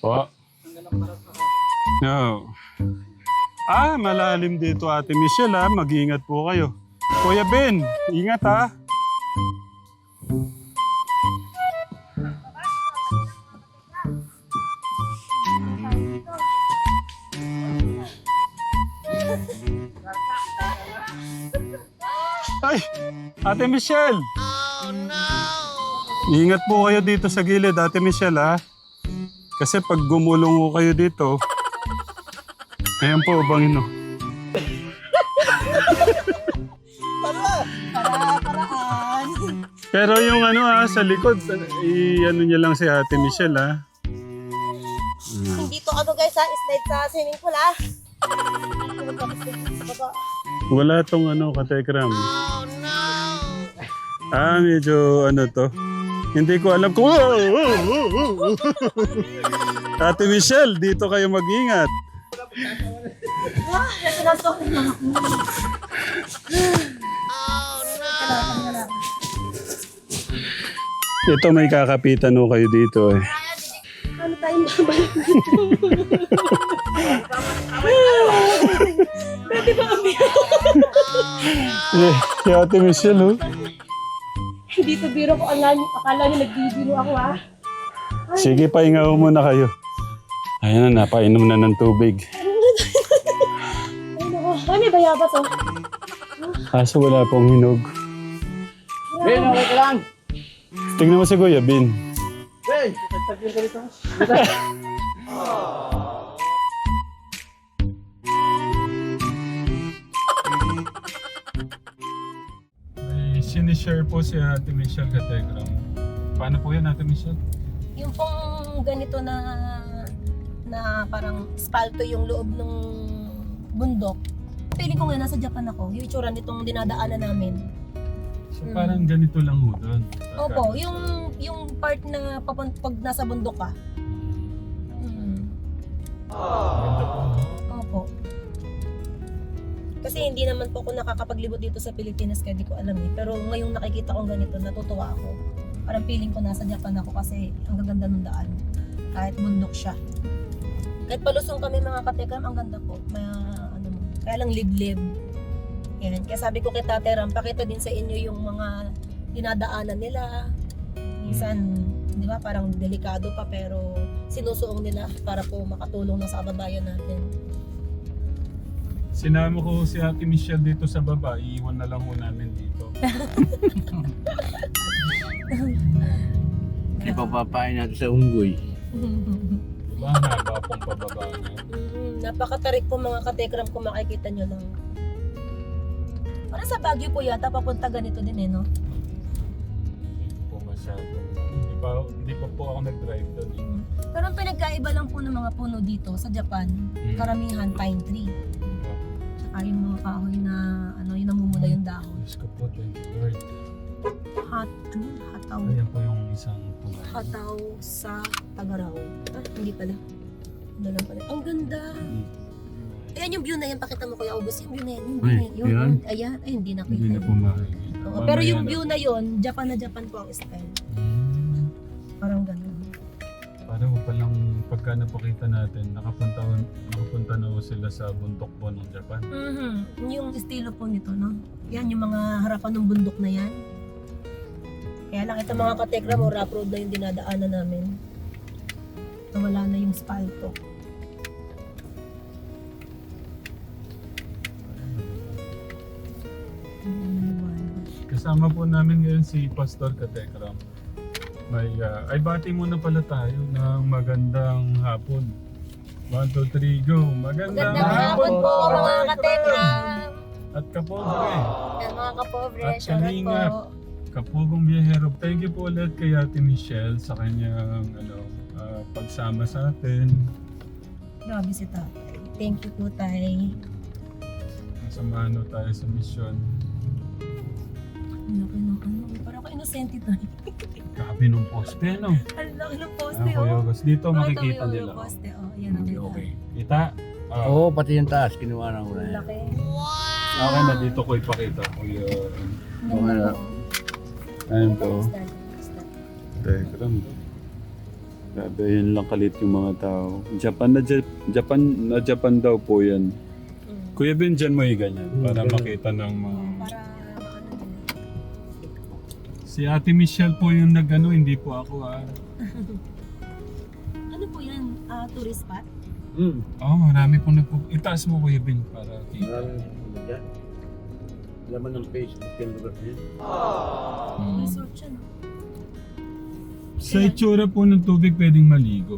Po. No. Ah, malalim dito Ate Michelle ha. Mag-ingat po kayo. Kuya Ben, ingat ha. Ay, Ate Michelle. Ingat po kayo dito sa gilid, Ate Michelle ha. Kasi pag gumulong ko kayo dito, ayan po, bangin no. Pero yung ano ha, sa likod, i-ano niya lang si Ate Michelle ha. Hindi to ano guys ha, slide sa swimming pool ha. Baba. Wala tong ano, katekram. Oh, no! Ah, medyo ano to. Hindi ko alam kung... Ate Michelle, dito kayo mag-ingat. Ito may kakapitan ho kayo dito eh. Ano tayong babalik Pwede ba kami? Eh, si Ate Michelle oh. Hindi to biro ko. Akala niyo, akala niyo nagbibiro ako ha. Sige, pahinga ho muna kayo. Ayan na, napainom na ng tubig. Ay nako. Ay may bayabas oh. Kaso wala pong hinog. Ben, okay ka lang. Tingnan mo si Kuya Bin. Ben! May sinishare po si Ate Michelle Kategram. Paano po yan Ate Michelle? Yung pong ganito na na parang spalto yung loob ng bundok. Feeling ko nga nasa Japan ako. Yung itsura nitong dinadaanan namin. So parang ganito lang ho doon. Opo, yung yung part na papun- pag nasa bundok ka. Mm. Ganda Kasi hindi naman po ako nakakapaglibot dito sa Pilipinas kaya di ko alam eh. Pero ngayong nakikita kong ganito, natutuwa ako. Parang feeling ko nasa Japan ako kasi ang gaganda ng daan. Kahit bundok siya. Kahit palusong kami mga katekam, ang ganda po. May, ano, kaya lang liblib. Yan. Kaya sabi ko kay Tate Ram, pakita din sa inyo yung mga dinadaanan nila. Minsan, di ba, parang delikado pa pero sinusuong nila para po makatulong na sa kababayan natin. Sinama ko si Ate Michelle dito sa baba. Iiwan na lang ho namin dito. Ipapapain natin sa unggoy. Diba? Haba pong pababa niya. Mm, napakatarik po mga katekram kung makikita nyo lang. Parang sa Baguio po yata, papunta ganito din eh, no? Hindi po masyado. Hindi pa, hindi pa po ako nag-drive doon. eh. Mm. Pero ang pinagkaiba lang po ng mga puno dito sa Japan, Mm. karamihan pine tree. Tsaka yung mga kahoy na, ano, yung namumula yung dahon. Diyos ko po, thank you Lord. Hataw. Ayan po yung isang tulay. Hataw sa Tagaraw. Ah, hindi pala. Ano lang pala. Ang ganda! Ayan yung view na yan, pakita mo Kuya August, yung view na yan, yung view na yan. Yun, yan? yun. Ayan, ay hindi nakita. Hindi na po makikita. Oo, pero yung view na yon Japan na Japan po ang style. na. Hmm. Parang ganun. Parang palang pagka napakita natin, nakapunta, nakapunta na ho sila sa bundok po ng Japan. Mhm. Yung estilo po nito, no? Yan yung mga harapan ng bundok na yan. Kaya lang ito mga katekra mo, rough road na yung dinadaanan namin. Nawala na yung spalto. Kasama po namin ngayon si Pastor Katekram. May, ah, ay bati muna pala tayo ng magandang hapon. 1, 2, 3, go! Magandang, Magandang hapon po mga katekra! At kapobre, Yan mga kapobre, At shoutout kalingap. po. kapugong biyahero. Thank you po ulit kay Ate Michelle sa kanyang ano, ah, pagsama sa atin. Grabe si tatay. Thank you po, tay. Samahan ho tayo sa mission. Ang laki ng ano. Inosente tayo. Grabe nung poste, no? Ang laki ng poste, Kuya oh. August. Dito makikita yung nila. oh. poste, oh. Yan ang Okay, ganda. okay. Kita? Ah, Oo, pati yung taas, kinuha na ko na Ang yan. laki. Okay na, dito ko ipakita. Kuya. Ang ganda na. po. Ayun po. Telegram. Grabe, yun lang kalit yung mga tao. Japan na Jap- Japan na Japan daw po yan. Mm. Kuya Ben, dyan mo ganyan Mm, para ganun. makita ng mga... Para. Si Ate Michelle po yung nagano, hindi po ako ah. Ano po yan? Ah, tourist spot? Hmm. Oh, marami pong nagpo... Itaas mo Kuya Ben para kita. Maraming dyan. Laman ng Facebook yung lugar na. Mm. Resort siya, no? Sa itsura po ng tubig pwedeng maligo.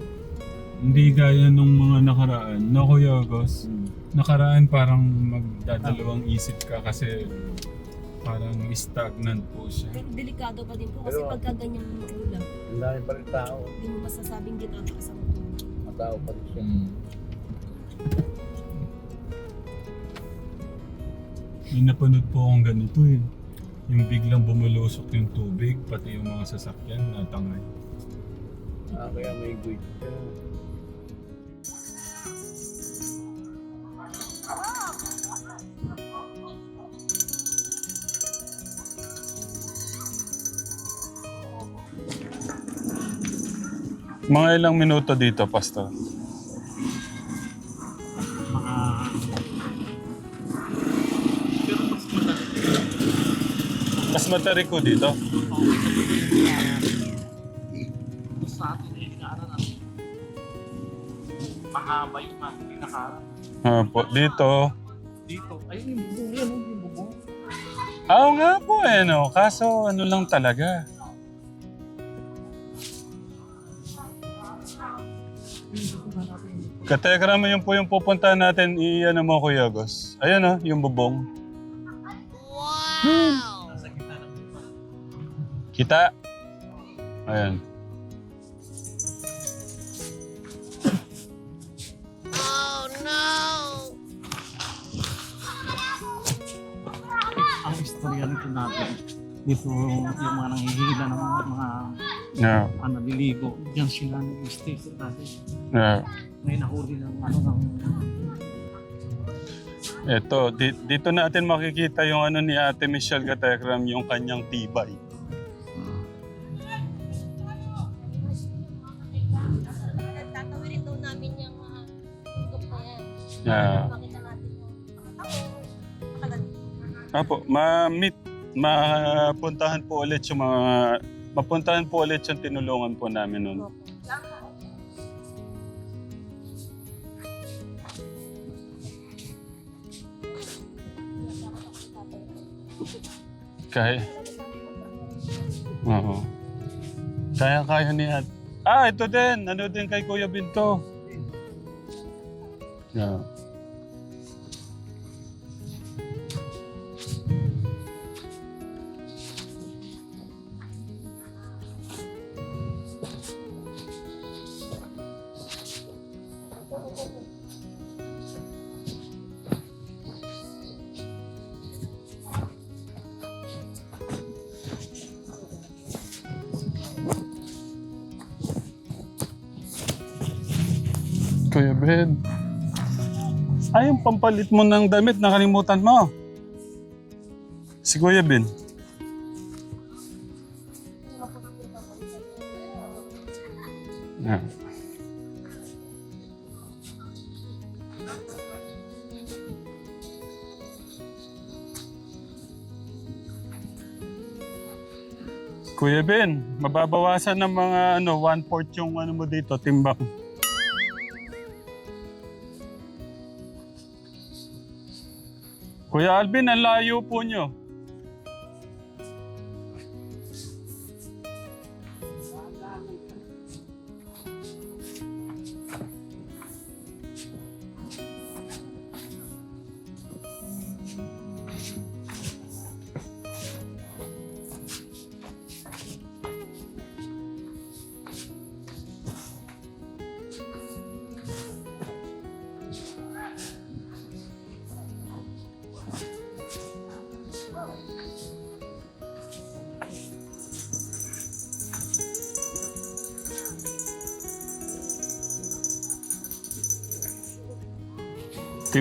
Hindi gaya nung mga nakaraan. No, Kuya August? Hmm. Nakaraan parang magdadalawang isip ka kasi parang stagnant po siya. Pero delikado pa din po kasi Pero- pagka ganyang ulam, Ang dami pa rin tao. hindi mo masasabing dito ang ang Matao pa rin siya. Mm. May napanood po akong ganito eh. Yung biglang bumulusok yung tubig, pati yung mga sasakyan natangay. Ah, kaya may guide. Pero Mga ilang minuto dito, Pastor? Mas matarik ko dito. sa atin ay inaaral ang mahaba yung mga pinakaral. Ah, po, dito. Dito, ayun yung bubong yan, yung bubong. Oo nga po eh, no? Kaso ano lang talaga. Kategram yun po yung pupuntahan natin i-ano mo Kuya Gos. Ayun oh, yung bubong. Ng lupa. Kita? Ayan. Ang istorya nito natin, dito yung mga nanghihila ng mga Yeah. ah, naliligo, diyan sila nag-stay sa dati. Yeah. May nahuli ng ano ng Ito, di- dito natin makikita yung ano ni Ate Michelle Katekram, yung kanyang tibay. Tatawirin daw namin yung mga bundok na yan. Yeah. Makita natin yung. Apo, ma-meet, mapuntahan po ulit yung mga, mapuntahan po ulit yung tinulungan po namin nun. Kaya, oo. Kaya-kaya ni At. Ah, ito din. Ano din kay Kuya Binto. Yeah. Ben. Ay, yung pampalit mo ng damit, nakalimutan mo. Si Kuya Ben. Yeah. Kuya Ben, mababawasan ng mga ano, one-fourth yung ano mo dito, timbang. Kuya Alvin, ang layo po nyo.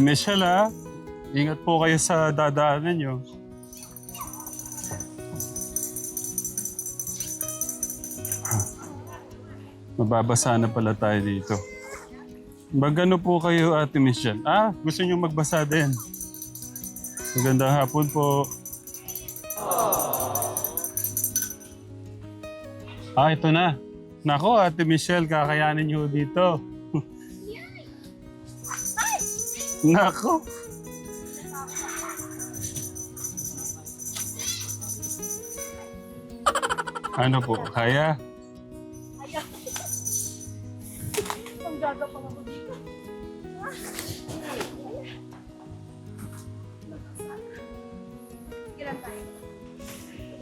Michelle ha, ingat po kayo sa dadaanan nyo. Mab- Magbabasa na pala tayo dito. Magano po kayo, Ate Michelle? Ah, gusto niyo magbasa din. Magandang hapon po. Ah, ito na. Nako, Ate Michelle, kakayanin niyo dito. Nako. Ano po, kaya? Ang gaga pa ako dito.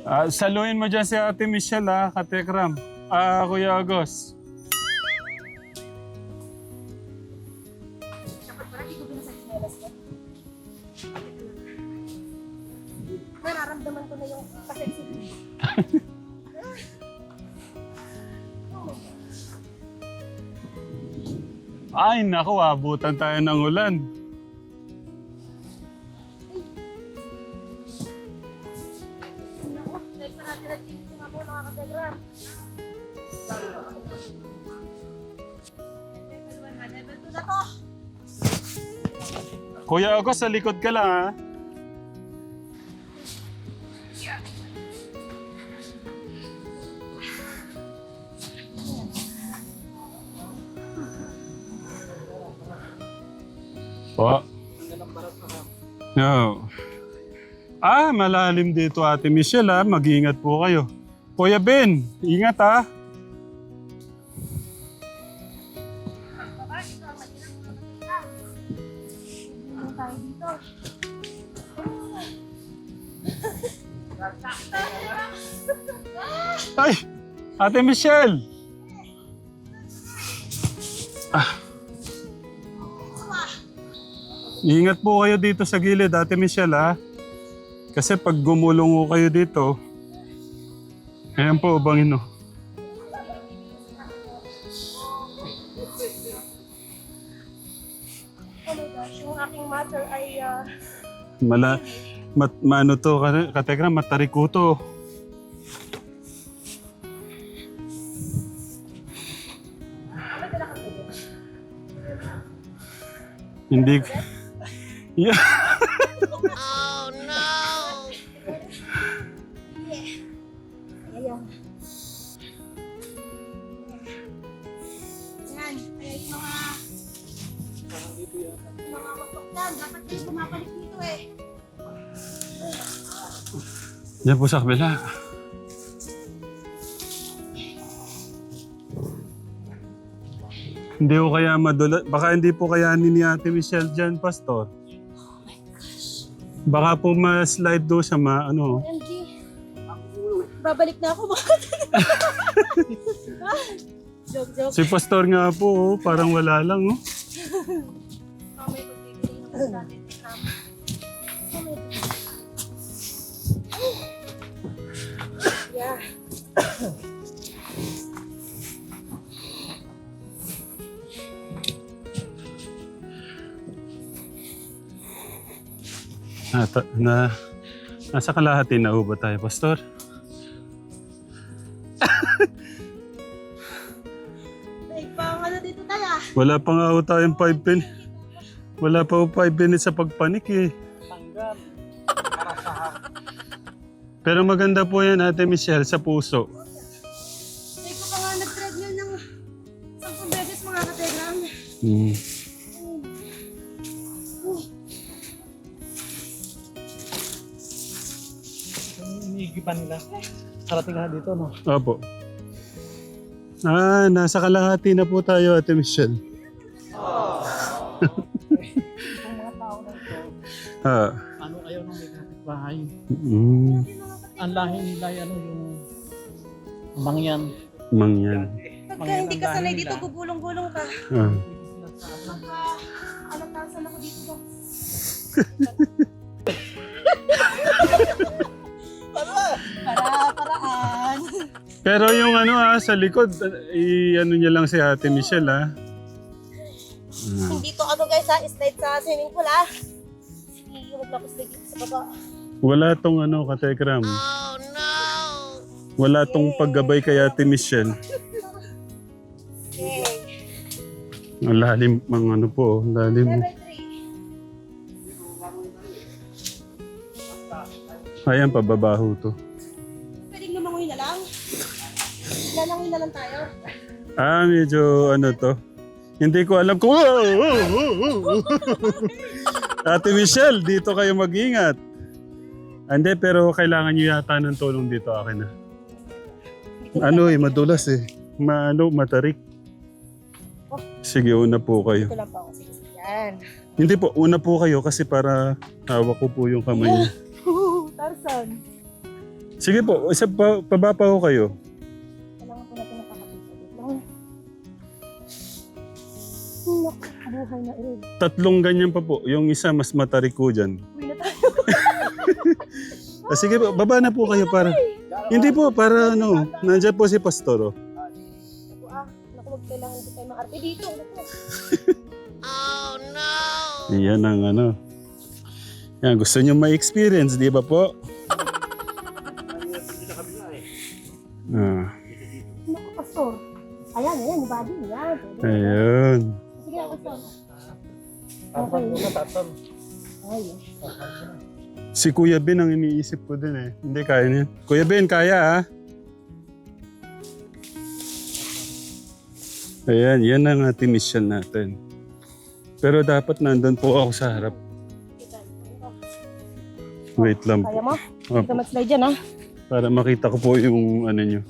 Ah, saluhin mo dyan si Ate Michelle ha, Katekram. Ah, Kuya Agos. Na yung pasensitive. Ay, naku, abutan tayo ng ulan. Naku, like pa natin ang chinelas nga po mga kategram. Level 2 na to. Kuya Agos, sa likod ka lang ha. Malalim dito Ate Michelle ha. Mag-iingat po kayo. Kuya Ben, ingat ha. Dito? Ay! Ate Michelle! Ah. Ingat po kayo dito sa gilid, Ate Michelle, ha? Kasi pag gumulong ko kayo dito, ayan po, bangin, no? Oh my gosh, yung aking mother ay ah, Mala, mat, maano to, ka- kategra, matarikuto. Hindi. Yeah. Ayan. Dapat kayo pumapalik dito eh. Yan po sa kabila. Hindi ko kaya madula. Baka hindi po kayanin ni Ate Michelle dyan, Pastor. Baka po ma-slide do siya, ma, ano. MG. Babalik na ako mga Joke, joke. Si Pastor nga po, oh, parang wala lang, oh. Yeah. Na, ta- na, nasa kalahati na ho ba tayo, Pastor? Ah. Wala pa nga ho tayong 5 pin. Wala pa ho 5 minutes sa pagpanik eh. Tanggap. Pero maganda po yan, Ate Michelle, sa puso. Like, ko pa nga nag-treadmill ng 10 beses mga kategram. Mm. Iniigipan nila. Karating nga dito, no? Opo. Ah, nasa kalahati na po tayo, Ate Michelle. Itong Ah. ano kayo nung may kapitbahay? Mm. Ang lahi nila, ano, yung mangyan. Mangyan. Pagka hindi ka sanay dito, gugulong-gulong ka. Ah. Pagka alatasan ako dito. Para, paraan. Pero yung ano ah, sa likod, i-ano niya lang si Ate Michelle ah. Ah. Hindi to ano guys ha, slide sa swimming pool ha. Yung maglapos dito sa baba. Wala tong ano, katekram. Oh no! Wala tong paggabay kay Ate Michelle. Ang lalim, ang ano po, ang lalim. Ayan, pababaho to. Pwedeng lumangoy na lang. Lalangoy na lang tayo. Ah, medyo ano to. Hindi ko alam kung... Ate Michelle, dito kayo mag-ingat. Hindi, pero kailangan nyo yata ng tulong dito akin na. Ano eh, madulas eh. Maano, matarik. Sige, una po kayo. Ito lang po ako. Sige, sige. Yan. Hindi po, una po kayo kasi para hawak ko po yung kamay niyo. Tarzan. Sige po, isa pa, paba pa ho kayo. Buhay na rin. Tatlong ganyan pa po. Yung isa mas matarik ko dyan. Uwi na tayo. Ah, sige po, baba na po kayo para... Hindi po, para ano, nandyan po si Pastor. Oh. Naku ah. Naku, wag kailangan ko tayo maarte dito. Naku. Yan ang ano. Yan, gusto nyo ma-experience, di ba po? Ah, Naku, pastor. Ayan, ayan, yung body. Yan. ayun. Tapos mo na tatang. Ay. Si Kuya Ben ang iniisip ko din eh. Hindi, kaya niya. Kuya Ben, kaya ah. Ayan, yan ang ating mission natin. Pero dapat nandun po ako sa harap. Wait lang Kaya po. mo? Hindi ka mag-slide dyan, ha? para makita ko po yung ano nyo.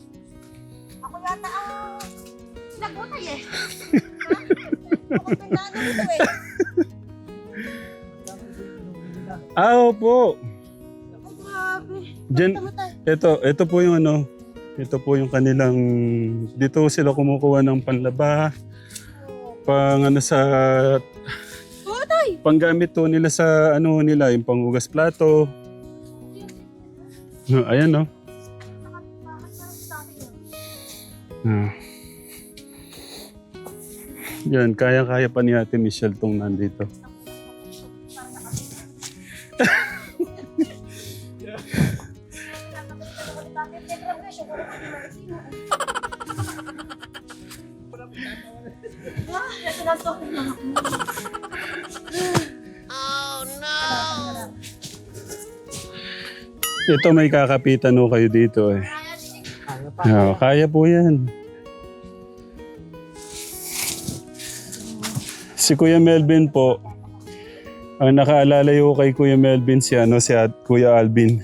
Ako yata ang nagutay eh. Ako pinano nito eh. Ah, opo. Ay, grabe. Diyan, ito, ito po yung ano, ito po yung kanilang, dito sila kumukuha ng panlaba, pang ano sa, Tutay! panggamit to nila sa ano nila, yung panghugas plato. No, ayan no. Ah. Yan, kaya-kaya pa ni Ate Michelle tong nandito. Ito may kakapitan ho kayo dito eh. Oo, kaya po yan. Si Kuya Melvin po, ang nakaalala ko kay Kuya Melvin si ano si At- Kuya Alvin.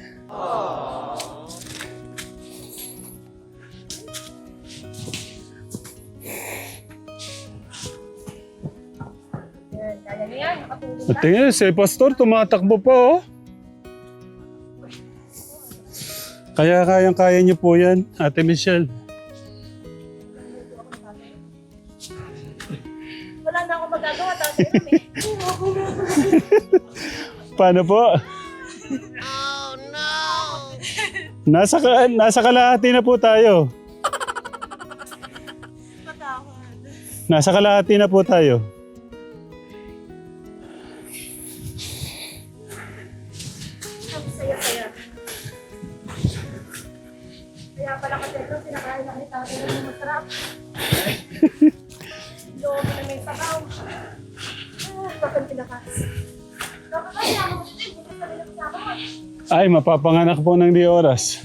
Tingnan, si Pastor tumatakbo pa oh. Kaya kayang kaya niyo po yan, Ate Michelle. Wala na akong magagawa. Tapos eh. Paano po? Nasa ka, nasa kalahati na po tayo. Nasa kalahati na po tayo. Ay, mapapanganak po ng di oras.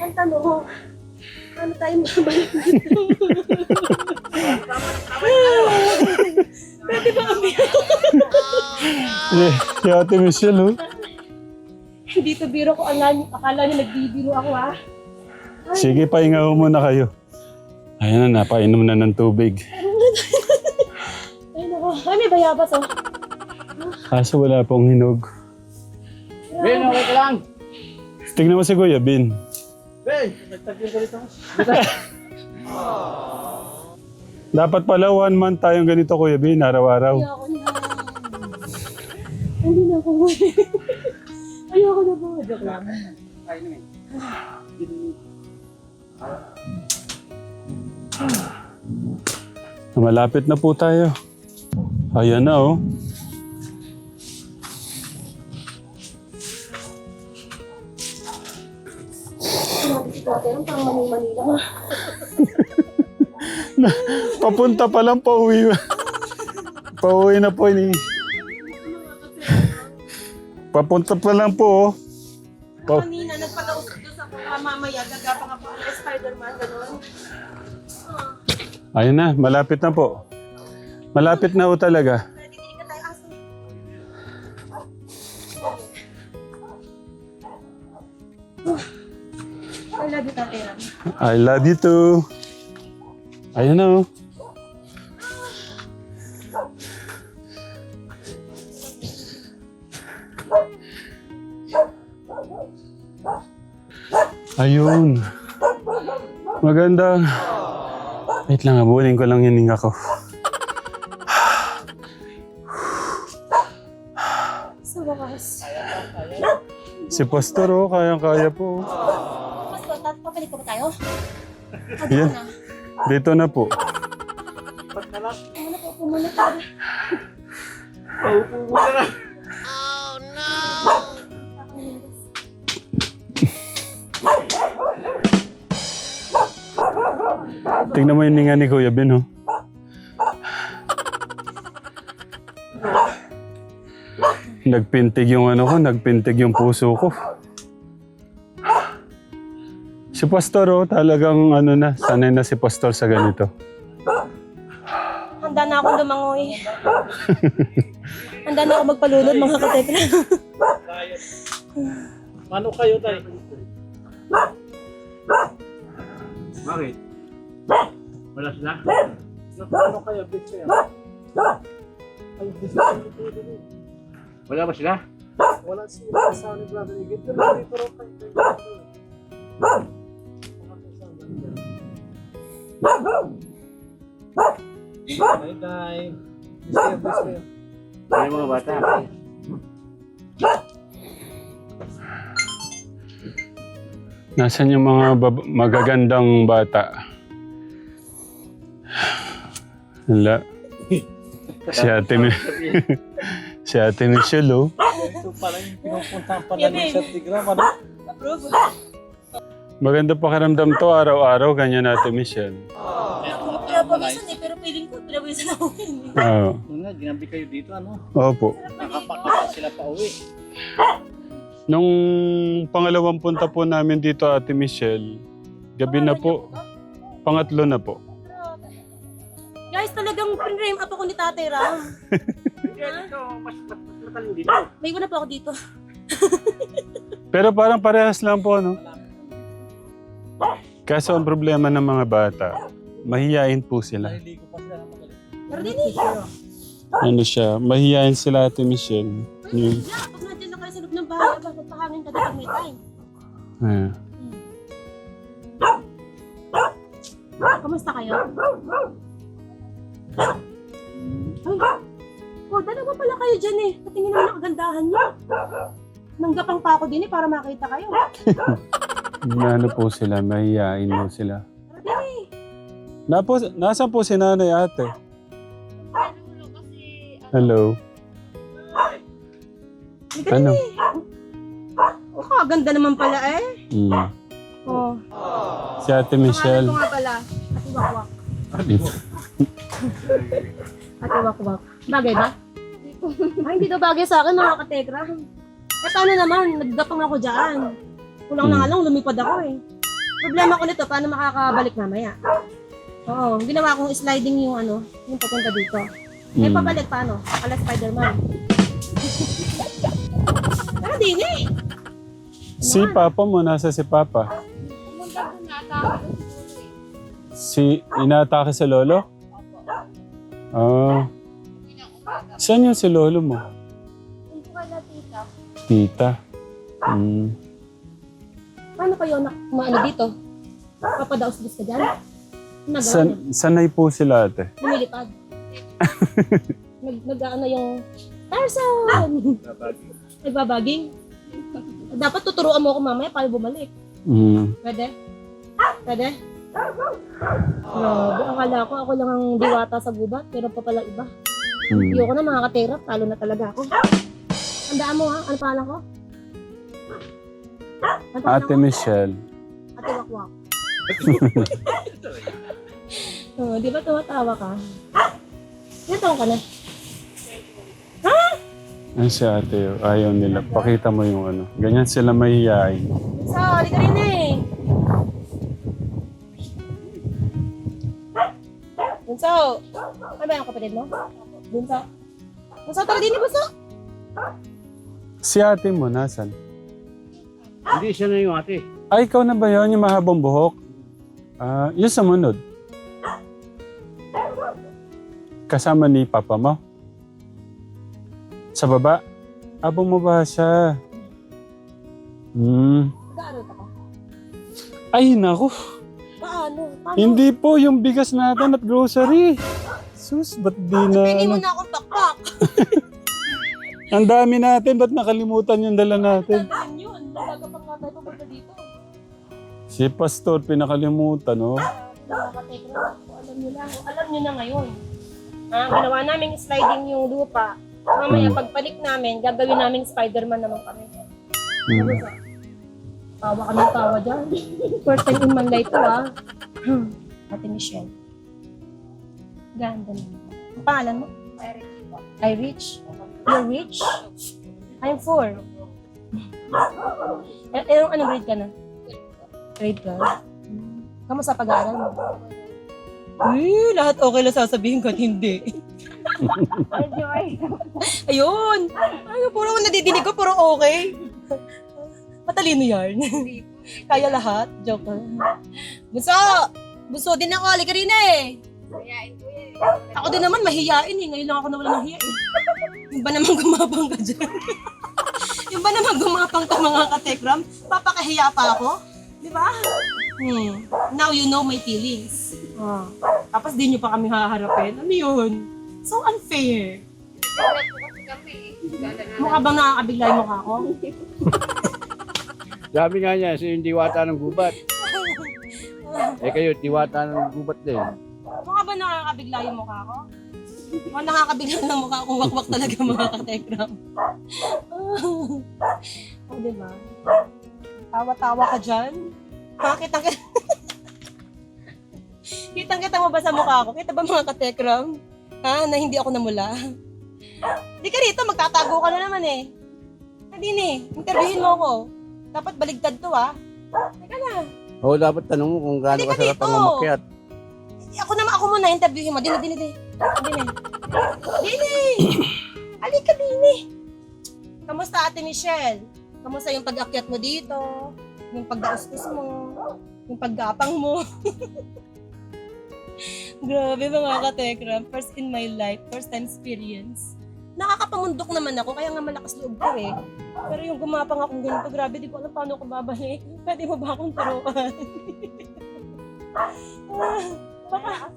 Ang tanong, ano tayo makabalik dito? Pwede ba kami? Eh, si Ate Michelle, oh. Dito biro ko, akala, akala niyo nagbibiro ako ha? Sige, pahinga ho muna kayo. Ayan na, napainom na ng tubig. Ay nako, ay may bayabas oh. Kaso wala pong hinog. Ben, okay ka lang. Tignan mo si Kuya Bin. Ben, nagtagyan ka. Dapat pala one month tayong ganito, Kuya Bin, araw-araw. Ayoko na. Hindi na ako. Ayoko na po. Joke lang. Malapit na po tayo. Ayan na, oh. Ha. Papunta pa lang, pauwi. pauwi na po ni. Papunta pa lang po. oh. Pa- Kanina, nagpalausap doon sa kung mamaya, gagapa nga po ang Spider-Man, gano'n. Ayun na, malapit na po. Malapit na po talaga. I love you. I too. Ayun na oh. Ayun. Maganda. Wait lang, abunin ko lang yung ninga ko. Si Pastor oh, kayang-kaya po. oh. Ko, tat, papalik ko ba tayo? Yan. Dito na po. Ano na po, pumuna tayo. Tingnan mo yung ninga ni Kuya Ben, oh. Nagpintig yung ano ko, nagpintig yung puso ko. Si Pastor, oh, talagang ano na, sanay na si Pastor sa ganito. Handa na akong lumangoy. Handa na ako magpalunod, mga katekra. Mano kayo tayo? Bakit? Wala sila? Mano kayo? Big kayo? Ay, busy kayo dito. Wala ba sila? Wala sila sa ni Brother Igit. Pero dito rin kayo. Bye bye. Yung mga bata. Nasaan yung mga bab- magagandang bata? Wala. Si Ate, Mi- si Ate Michelle, oh. Ito pala yung pinupuntahan pa namin sa Tigram. Ano? Approve. Maganda pakiramdam to araw-araw, ganyan Ate Michelle. Pinapawisan eh, pero feeling ko pinapawisan ako yun eh. Oo. Yun nga, ginabi kayo dito. Ano? opo. Nakapakapa sila pa uwi. Nung pangalawang punta po namin dito, Ate Michelle, gabi na po. Pangatlo na po. Guys, talagang pinrame up ako ni Tatay Ram. Dito, mas mas mas matalim dito. May iwan na po ako dito. Pero parang parehas lang po, no? Kaso ang problema ng mga bata, mahihain po sila. Naliligo pa sila. magaling. Pero din eh. Ano siya, mahihain sila, Ate Michelle. Yung, Yeah, pag nandiyan na kayo sa loob ng bahay, aba, magpahangin ka dito may time. ah. Kamusta kayo? Dalawa pala kayo dyan eh. Patingin naman ang kagandahan niyo. Nanggapang pa ako din eh para makita kayo. ano po sila, mahihain mo sila. Pero din eh. Napo, nasaan po si nanay ate? Hello. Hindi Ano? eh. Oh, kaganda naman pala eh. Mm. Oh, Si ate pangalan Michelle. ko nga pala. Ati Wakwak. Ati Wakwak. Bagay ba? Ay, hindi daw bagay sa akin mga kategra. Eh, paano naman? Nagdapang ako dyan. Kulang na nga lang, lumipad ako eh. Problema ko nito, paano makakabalik mamaya? Oo, ginawa kong sliding yung ano, yung papunta dito. Eh, Mm. pabalik paano? Ala Spider-Man. Pero din eh. Si Papa mo, nasa si Papa? Si, inaatake sa lolo? Oo. Saan yung si lolo mo? Tita. Mm. Paano kayo na, maano dito? Papadaos-dos ka dyan? Nag, San, sanay po sila ate. lumilipad. nag, nag, ano yung, Tarzan! Nagbabaging. Dapat tuturuan mo ako mamaya paano bumalik. Mm. Pwede? Pwede? Grabe, akala ko ako lang ang diwata sa gubat, pero pa pala iba. Mm. Ayoko na mga katerap, talo na talaga ako. Tandaan mo ha, ano pangalan ko? Ano pangalan Ate ko? Michelle. Ate Wakwak. Oh, di ba tumatawa ka? Ilan taon ka na? Ay, si ate, ayaw nila. Pakita mo yung ano. Ganyan sila mahihiyain. So, di ka rin eh. Bunso, ano ba yung kapatid mo? Bunso. Bunso, tara din Bunso. Si ate mo, nasan? Hindi siya na yung ate. Ay, ikaw na ba yun? Yung mahabang buhok? Ah, yung sumunod. Kasama ni papa mo? Sa baba? Abo mo ba siya? Hmm. Ay, naku. Paano? Paano? Hindi po yung bigas natin at grocery. Sus, ba't di na... Pili mo ano? na akong pakpak. Ang dami natin, ba't nakalimutan yung dala natin? Tandaan yun. Nagagapang nga tayo papunta dito. Si Pastor, pinakalimutan, oh. Nakakatekra. Alam nyo lang. Alam nyo na ngayon. Ah, ginawa namin sliding yung lupa. Mamaya Hmm. pagpanik namin, gagawin namin Spider-Man naman kami. Hmm. Tawa kami tawa dyan. First time in my life to ah. Ate Michelle. Ganda naman. Ang pangalan mo? I rich. You're rich? I'm four. Eh, eh, anong grade ka na? Grade 12? Kamusta pag-aaral mo? Eh, lahat okay lang sasabihin ko hindi. Ayun! Ano, puro nadidinig ko, puro okay. Matalino yan. Kaya lahat. Joke lang. Bunso! Bunso din ako, halika rin eh. Ako din naman, mahiyain eh. Ngayon lang ako nawala ng hiya eh. Yung ba naman gumapang ka dyan? yung ba naman gumapang ka mga katekram? Papakahiya pa ako? Di ba? Hmm. Now you know my feelings. Ah. Tapos di nyo pa kami haharapin. Ano yun? So unfair. Mukha bang nakakabigla yung mukha ko? Sabi nga niya, siya yung diwata ng gubat. Eh kayo, diwata ng gubat din. Mukha ba nakakabigla yung mukha ko? Mukha nakakabigla ng mukha kung wakwak talaga mga katekram. oh, di ba? Tawa-tawa ka dyan. Ha, kitang kita. kitang kita mo ba sa mukha ko? Kita ba mga katekram? Ha, na hindi ako namula? Di ka rito, magtatago ka na naman eh. Hindi ni, interviewin mo ako. Dapat baligtad to ah. Teka na. Oo, dapat tanong mo kung gaano Halika kasarap ang dito. mamakyat. Ako naman, ako muna, interviewin mo. Dini, dini, dini. Dini. Dini! Halika, Dini. Kamusta, Ate Michelle? Kamusta yung pag-akyat mo dito? Yung pagdaustos mo? Yung paggapang mo? Grabe mga katekram. First in my life, first time experience. Nakakapamundok naman ako, kaya nga malakas loob ko eh. Pero yung gumapang akong ganito, grabe, di ko alam paano ko babalik. Pwede mo ba akong turuan? Ah, baka,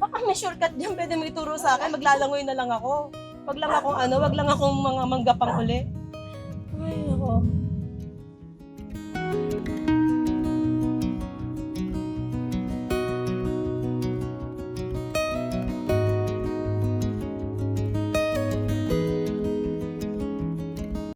baka may shortcut dyan, pwede mo ituro sa akin, maglalangoy na lang ako. Wag lang akong ano, wag lang akong mga manggapang uli. Ay, ako.